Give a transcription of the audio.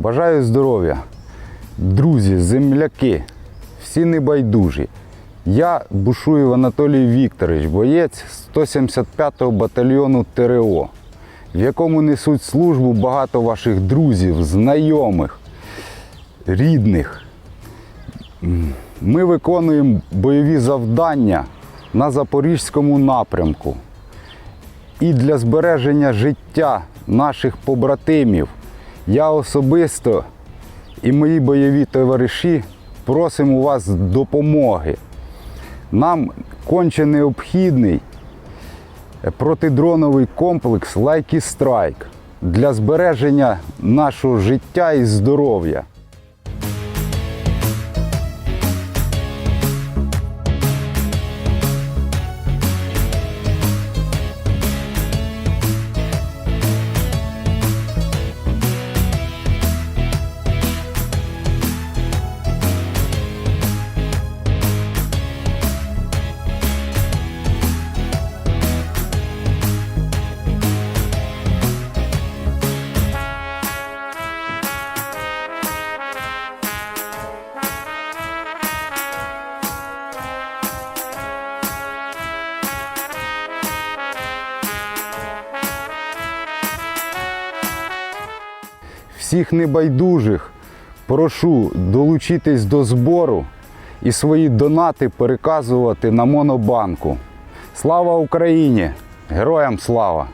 Бажаю здоров'я, друзі, земляки, всі небайдужі. Я Бушуєв Анатолій Вікторович, боєць 175-го батальйону ТРО, в якому несуть службу багато ваших друзів, знайомих, рідних. Ми виконуємо бойові завдання на Запорізькому напрямку. І для збереження життя наших побратимів я особисто і мої бойові товариші просимо у вас допомоги. Нам конче необхідний протидроновий комплекс Лайкі Страйк для збереження нашого життя і здоров'я. Всіх небайдужих прошу долучитись до збору і свої донати переказувати на Монобанку. Слава Україні! Героям слава!